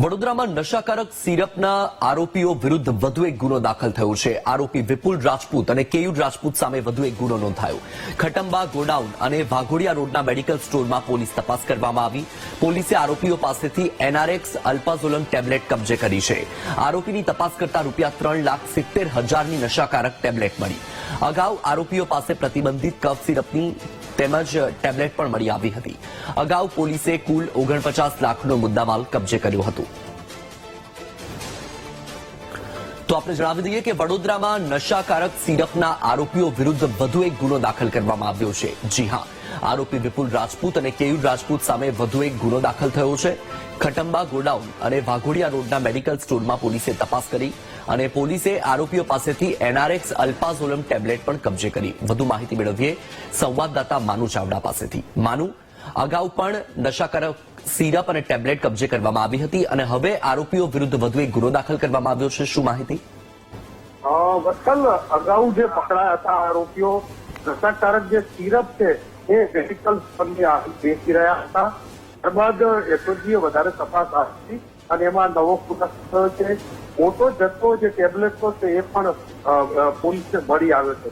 વડોદરામાં નશાકારક સિરપના આરોપીઓ વિરુદ્ધ વધુ એક ગુનો દાખલ થયો છે. આરોપી વિપુલ રાજપૂત અને કેયુર રાજપૂત સામે વધુ એક ગુનો નોંધાયો. ખટંબા ગોડાઉન અને વાઘોડિયા રોડના મેડિકલ સ્ટોરમાં પોલીસ તપાસ કરવામાં આવી. પોલીસે આરોપીઓ પાસેથી એનઆરએક્સ અલ્પાઝોલન ટેબ્લેટ કબજે કરી છે. આરોપીની તપાસ કરતા રૂપિયા ત્રણ લાખ સિત્તેર હજારની નશાકારક ટેબ્લેટ મળી. અગાઉ આરોપીઓ પાસે પ્રતિબંધિત કફ સિરપની તેમજ ટેબ્લેટ પણ મળી આવી હતી. અગાઉ પોલીસે કુલ ઓગણપચાસ લાખનો મુદ્દામાલ કબજે કર્યો હતો. તો આપણે જણાવી દઈએ કે વડોદરામાં નશાકારક સિરપના આરોપીઓ વિરુદ્ધ વધુ એક ગુનો દાખલ કરવામાં આવ્યો છે. જી હા, આરોપી વિપુલ રાજપૂત અને કેયુર રાજપૂત સામે વધુ એક ગુનો દાખલ થયો છે. ખટંબા ગોડાઉન અને વાઘોડિયા રોડના મેડિકલ સ્ટોરમાં પોલીસે તપાસ કરી અને પોલીસે આરોપીઓ પાસેથી એનઆરએક્સ અલ્પાઝોલમ ટેબ્લેટ પણ કબજે કરી. વધુ માહિતી મેળવીએ સંવાદદાતા માનુ ચાવડા પાસેથી. માનુ, અગાઉ પણ નશાકારક સિરપ અને ટેબ્લેટ કબજે કરવામાં આવી હતી અને હવે આરોપીઓ વિરુદ્ધ વધુ એક ગુનો દાખલ કરવામાં આવ્યો છે. શું માહિતી? વત્સલ, અગાઉ જે પકડાયા હતા આરોપીઓ નશાકારક જે સિરપ છે, એ મેડિકલ વેચી રહ્યા હતા. ત્યારબાદ એસઓજીએ વધારે તપાસ આપી અને એમાં નવો ખુલાસો છે. મોટો જથ્થો જે ટેબ્લેટનો છે, એ પણ પોલીસને મળી આવ્યો છે.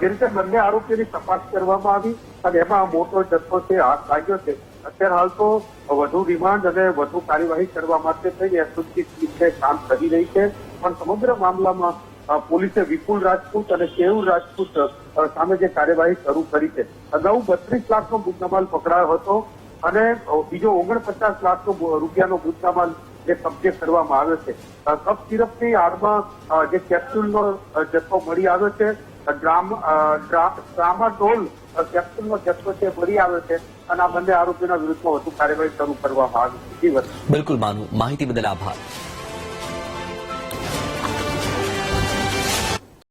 જે રીતે બંને આરોપીઓની તપાસ કરવામાં આવી અને એમાં મોટો જથ્થો છે, હાથ લાગ્યો છે અત્યારે હાલ તો વધુ રિમાન્ડ અને વધુ કાર્યવાહી કરવા માટે થઈને એસઓજી ટીમ કામ કરી રહી છે. પણ સમગ્ર મામલામાં પોલીસે વિપુલ રાજપૂત અને કેયુર રાજપૂત સામે જે કાર્યવાહી શરૂ કરી છે. અગાઉ બત્રીસ લાખનો મુદ્દામાલ પકડાયો હતો અને બીજો ઓગણપચાસ લાખનો રૂપિયાનો મુદ્દામાલ જે કબજે કરવામાં આવ્યો છે. કફ સિરપની આડમાં જે કેપ્સ્યુલનો જથ્થો મળી આવ્યો છે. ડ્રામ અ, કેપ્સ્યુલનો જથ્થો છે મળી આવ્યો છે અને આ બંને આરોપીના વિરુદ્ધમાં વધુ કાર્યવાહી શરૂ કરવામાં આવી છે. બિલકુલ માનું માહિતી બદલ આભાર.